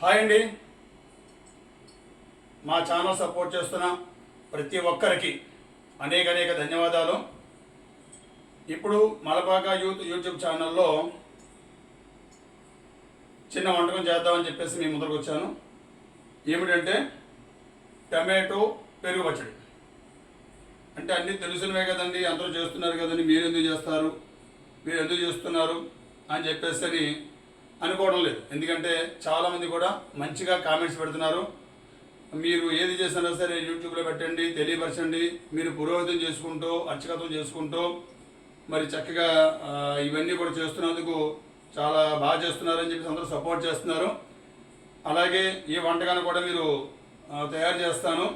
Hi అండి. మా channel support చేస్తున్న ప్రతి ఒక్కరికి అనేక అనేక ధన్యవాదాలు. ఇప్పుడు మలబాగా యూత్ యూట్యూబ్ ఛానల్లో చిన్న వంటకం చేద్దామని చెప్పేసి మీ ముందరకు వచ్చాను. ఏమిటంటే టమాటో పెరుగు పచ్చడి. అంటే అన్నీ తెలుసునవే కదండి అందరూ చేస్తున్నారు కదండి మీరు ఎందుకు చేస్తారు మీరు ఎందుకు చేస్తున్నారు అని చెప్పేసి అని అనుకోవడం లేదు. ఎందుకంటే చాలామంది కూడా మంచిగా కామెంట్స్ పెడుతున్నారు. మీరు ఏది చేసినా సరే యూట్యూబ్లో పెట్టండి తెలియపరచండి. మీరు పురోహితం చేసుకుంటూ అర్చకత్వం చేసుకుంటూ మరి చక్కగా ఇవన్నీ కూడా చేస్తున్నందుకు చాలా బాగా చేస్తున్నారని చెప్పి అందరూ సపోర్ట్ చేస్తున్నారు. అలాగే ఈ వంటకాన్ని కూడా మీరు తయారు చేస్తాను.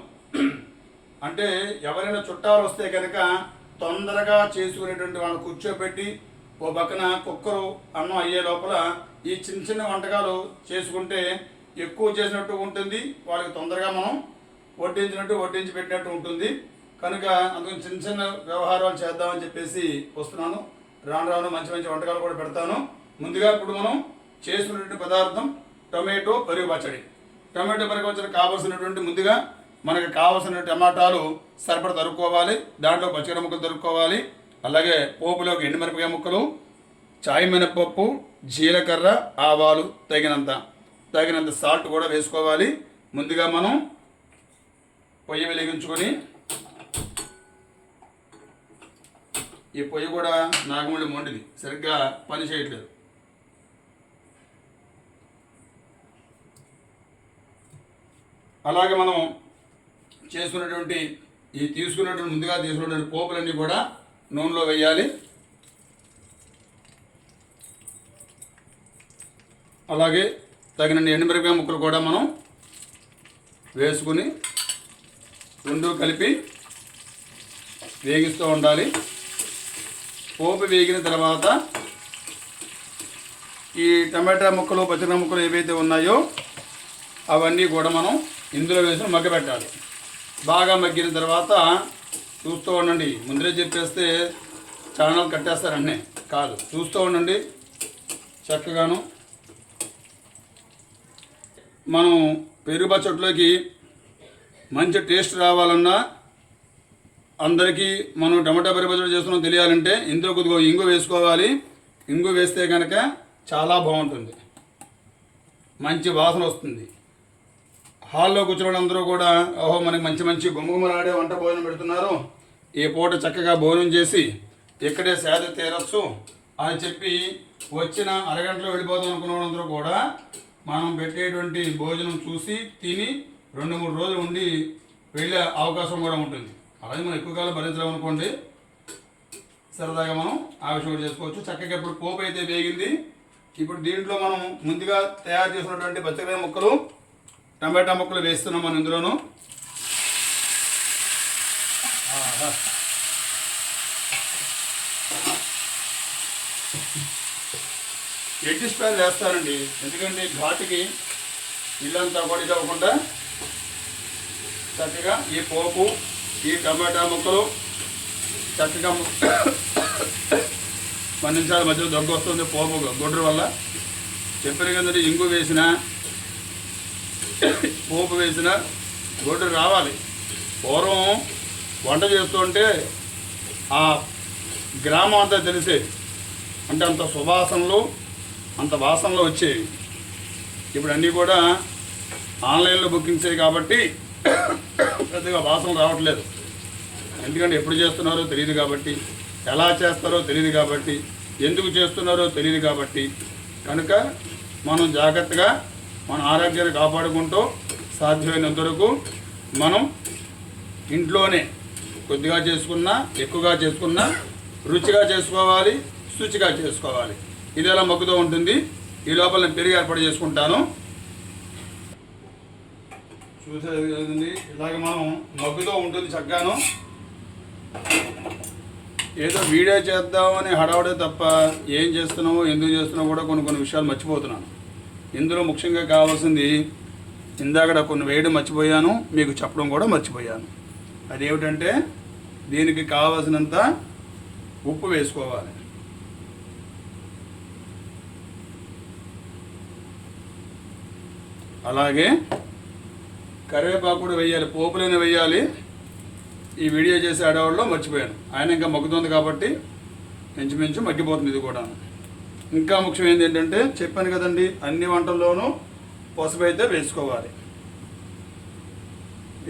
అంటే ఎవరైనా చుట్టాలు వస్తే కనుక తొందరగా చేసుకునేటువంటి వాళ్ళని కూర్చోబెట్టి ఓ పక్కన కుక్కరు అన్నం అయ్యే లోపల ఈ చిన్న చిన్న వంటకాలు చేసుకుంటే ఎక్కువ చేసినట్టు ఉంటుంది వాళ్ళకి తొందరగా మనం వడ్డించినట్టు వడ్డించి పెట్టినట్టు ఉంటుంది. కనుక అందుకని చిన్న చిన్న వ్యవహారాలు చేద్దామని చెప్పేసి వస్తున్నాను. రాను రాను మంచి మంచి వంటకాలు కూడా పెడతాను. ముందుగా ఇప్పుడు మనం చేసుకున్నటువంటి పదార్థం టొమాటో పెరుగు పచ్చడి. టొమాటో పెరుగు పచ్చడి కావాల్సినటువంటి ముందుగా మనకు కావాల్సిన టమాటాలు సరిపడ తరుక్కోవాలి. దాంట్లో పచ్చిమిర ముక్కలు తరుక్కోవాలి. అలాగే పోపులోకి ఎండుమిరపకాయ ముక్కలు చాయ్ మినపప్పు జీలకర్ర ఆవాలు తగినంత. తగినంత సాల్ట్ కూడా వేసుకోవాలి. ముందుగా మనం పొయ్యి వెలిగించుకొని ఈ పొయ్యి కూడా నాగమల్లి మొండిది. సరిగ్గా పని చేయట్లేదు. అలాగే మనం చేసుకున్నటువంటి ఈ తీసుకున్నటువంటి ముందుగా తీసుకున్నటువంటి పోపులన్నీ కూడా నూనెలో వేయాలి. అలాగే తగినన్ని ఎండుమిరపకాయ ముక్కలు కూడా మనం వేసుకుని రెండు కలిపి వేగిస్తూ ఉండాలి. పోపు వేగిన తర్వాత ఈ టమాటా ముక్కలు పచ్చడి ముక్కలు ఏవైతే ఉన్నాయో అవన్నీ కూడా మనం ఇందులో వేసి మగ్గబెట్టాలి. బాగా మగ్గిన తర్వాత చూస్తూ ఉండండి. ముందరే చెప్పేస్తే ఛానల్ కట్టేస్తారన్నీ. కాదు చూస్తూ ఉండండి. చక్కగాను మనం పెరుగు పచ్చట్లోకి మంచి టేస్ట్ రావాలన్నా అందరికీ మనం టమాటా పెరుగు పచ్చడి చేస్తున్నాం తెలియాలంటే ఇందులో కొద్దిగా ఇంగు వేసుకోవాలి. ఇంగు వేస్తే కనుక చాలా బాగుంటుంది. మంచి వాసన వస్తుంది. హాల్లో కూర్చున్న అందరూ కూడా ఓహో మనకి మంచి మంచి గుమ్మగుమలాడే వంట భోజనం పెడుతున్నారు. ఈ పూట చక్కగా భోజనం చేసి ఇక్కడే సేద తీరచ్చు అని చెప్పి వచ్చిన అరగంటలో వెళ్ళిపోదాం అనుకున్న వాళ్ళందరూ కూడా మనం పెట్టేటువంటి భోజనం చూసి తిని రెండు మూడు రోజులు ఉండి వెళ్ళే అవకాశం కూడా ఉంటుంది. అలాగే మనం ఎక్కువ కాలం భరించలేం అనుకోండి. సరదాగా మనం ఆవిషం కూడా చేసుకోవచ్చు. చక్కగా ఇప్పుడు పోపు అయితే వేగింది. ఇప్పుడు దీంట్లో మనం ముందుగా తయారు చేసినటువంటి పచ్చకాయ ముక్కలు టమాటా ముక్కలు వేస్తున్నాం మనం ఇందులోను. ఆహా. ఎడ్డి స్ప్రేలు వేస్తారండి ఎందుకంటే ఘాటుకి ఇల్లంతా కూడా ఇది అవ్వకుండా చక్కగా ఈ పోపు ఈ టమాటా ముక్కలు చక్కగా ము- మధ్యలో దగ్గు వస్తుంది పోపు గొడ్రు వల్ల. చెప్పిన కింద ఇంగు వేసిన పోపు వేసిన గొడ్డు రావాలి. పూర్వం వంట చేస్తుంటే ఆ గ్రామం అంతా తెలిసేది. అంటే అంత సువాసనలు అంత వాసనలో వచ్చేవి. ఇప్పుడు అన్నీ కూడా ఆన్లైన్లో బుకింగ్స్ అయ్యి కాబట్టి పెద్దగా వాసన రావట్లేదు. ఎందుకంటే ఎప్పుడు చేస్తున్నారో తెలియదు కాబట్టి ఎలా చేస్తారో తెలియదు కాబట్టి ఎందుకు చేస్తున్నారో తెలియదు కాబట్టి కనుక మనం జాగ్రత్తగా మన ఆరోగ్యాన్ని కాపాడుకుంటూ సాధ్యమైనంత వరకు మనం ఇంట్లోనే కొద్దిగా చేసుకున్నా ఎక్కువగా చేసుకున్నా రుచిగా చేసుకోవాలి శుచిగా చేసుకోవాలి. ఇది ఎలా మగ్గుతూ ఉంటుంది. ఈ లోపల నేను పెరుగు ఏర్పాటు చేసుకుంటాను. చూసేది ఇలాగ మనం మగ్గుతూ ఉంటుంది చక్కగాను. ఏదో వీడియో చేద్దామని హడావుడే తప్ప ఏం చేస్తున్నామో ఎందుకు చేస్తున్నామో కూడా కొన్ని కొన్ని విషయాలు మర్చిపోతున్నాను. ఇందులో ముఖ్యంగా కావాల్సింది ఇందాకడ కొన్ని వేయడం మర్చిపోయాను మీకు చెప్పడం కూడా మర్చిపోయాను. అదేమిటంటే దీనికి కావలసినంత ఉప్పు వేసుకోవాలి. అలాగే కరివేపాకు కూడా వేయాలి పోపులైన వేయాలి. ఈ వీడియో చేసే ఆడవాళ్ళు మర్చిపోయాను. ఆయన ఇంకా మగ్గుతుంది కాబట్టి ఇంచుమించు మగ్గిపోతుంది ఇది కూడా ఇంకా ముఖ్యమైనది ఏంటంటే చెప్పాను కదండి అన్ని వంటల్లోనూ పసుపు అయితే వేసుకోవాలి.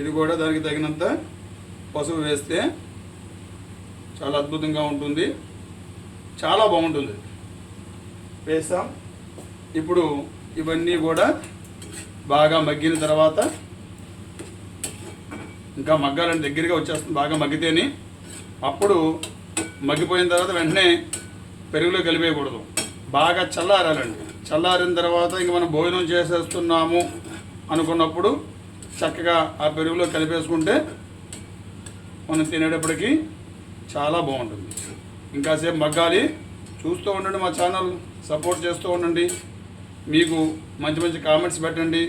ఇది కూడా దానికి తగినంత పసుపు వేస్తే చాలా అద్భుతంగా ఉంటుంది. చాలా బాగుంటుంది. వేస్తాం ఇప్పుడు ఇవన్నీ కూడా బాగా మగ్గిన తర్వాత ఇంకా మగ్గాలని దగ్గరగా వచ్చేస్తుంది బాగా మగ్గితేనే అప్పుడు మగ్గిపోయిన తర్వాత వెంటనే పెరుగులో కలిపేయకూడదు. బాగా చల్లారాలండి. చల్లారిన తర్వాత ఇంక మనం భోజనం చేసేస్తున్నాము అనుకున్నప్పుడు చక్కగా ఆ పెరుగులో కలిపేసుకుంటే మనం తినేటప్పటికి చాలా బాగుంటుంది. ఇంకాసేపు మగ్గాలి. చూస్తూ ఉండండి మా ఛానల్. సపోర్ట్ చేస్తూ ఉండండి. మీకు మంచి మంచి కామెంట్స్ పెట్టండి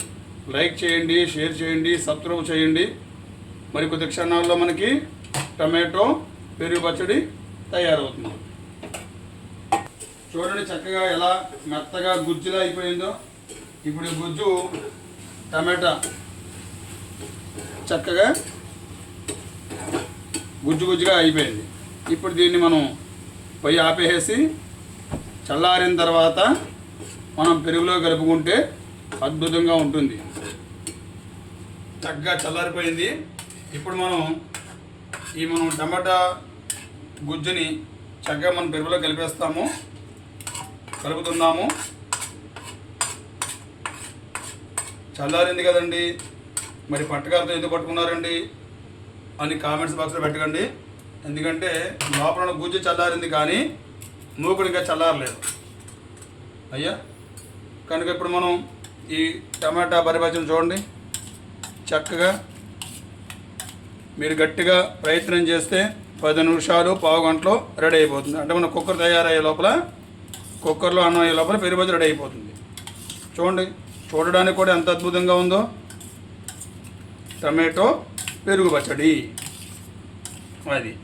లైక్ చేయండి షేర్ చేయండి సబ్స్క్రైబ్ చేయండి. మరి కొద్ది క్షణాల్లో మనకి టమాటో పెరుగు పచ్చడి తయారవుతుంది. చూడండి చక్కగా ఎలా మెత్తగా గుజ్జులా అయిపోయిందో. ఇప్పుడు గుజ్జు టమాటా చక్కగా గుజ్జు గుజ్జుగా అయిపోయింది. ఇప్పుడు దీన్ని మనం పొయ్యి ఆపేసి చల్లారిన తర్వాత మనం పెరుగులో కలుపుకుంటే అద్భుతంగా ఉంటుంది. చక్కగా చల్లారిపోయింది. ఇప్పుడు మనం ఈ మనం టమాటా గుజ్జుని చక్కగా మనం పెరుగులో కలిపేస్తాము. కలుపుతున్నాము. చల్లారింది కదండి. మరి పట్టకాలతో ఎందుకు పట్టుకున్నారండి? అని కామెంట్స్ బాక్స్లో పెట్టకండి. ఎందుకంటే లోపల గుజ్జు చల్లారింది కానీ మూకుడు ఇంకా చల్లారలేదు. అయ్యా? కనుక ఇప్పుడు మనం ఈ టమాటా పరిభాషను చూడండి. చక్కగా మీరు గట్టిగా ప్రయత్నం చేస్తే పది నిమిషాలు పావు గంటలో రెడీ అయిపోతుంది. అంటే మన కుక్కర్ తయారయ్యే లోపల కుక్కర్లో అన్నం అయ్యే లోపల పెరుగు రెడీ అయిపోతుంది. చూడండి చూడడానికి కూడా ఎంత అద్భుతంగా ఉందో. టమాటో పెరుగు పచ్చడి. అది.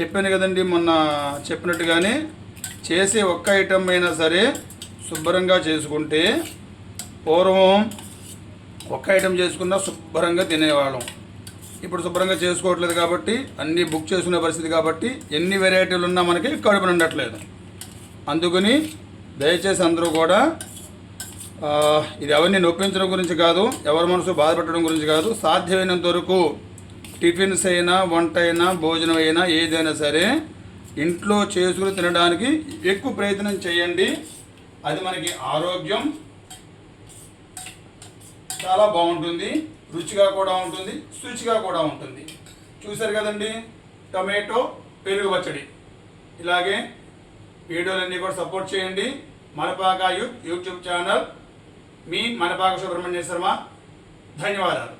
చెప్పాను కదండి మొన్న చెప్పినట్టుగానే చేసే ఒక్క ఐటమ్ అయినా సరే శుభ్రంగా చేసుకుంటే పూర్వం ఒక్క ఐటెం చేసుకున్నా శుభ్రంగా తినేవాళ్ళం. ఇప్పుడు శుభ్రంగా చేసుకోవట్లేదు కాబట్టి అన్నీ బుక్ చేసుకునే పరిస్థితి కాబట్టి ఎన్ని వెరైటీలు ఉన్నా మనకి కడుపు నిండట్లేదు. అందుకని దయచేసి అందరూ కూడా ఇది ఎవరిని నొప్పించడం గురించి కాదు ఎవరి మనసు బాధపెట్టడం గురించి కాదు సాధ్యమైనంత వరకు టిఫిన్స్ అయినా వంట అయినా భోజనం అయినా ఏదైనా సరే ఇంట్లో చేసుకుని తినడానికి ఎక్కువ ప్రయత్నం చేయండి. అది మనకి ఆరోగ్యం చాలా బాగుంటుంది రుచిగా కూడా ఉంటుంది శుచిగా కూడా ఉంటుంది. చూశారు కదండి? టమాటో పెరుగు పచ్చడి. ఇలాగే వీడియోలన్నీ కూడా సపోర్ట్ చేయండి. మనపాక యూట్యూబ్ ఛానల్ మీ మనపాక సుబ్రహ్మణ్య శర్మ. ధన్యవాదాలు.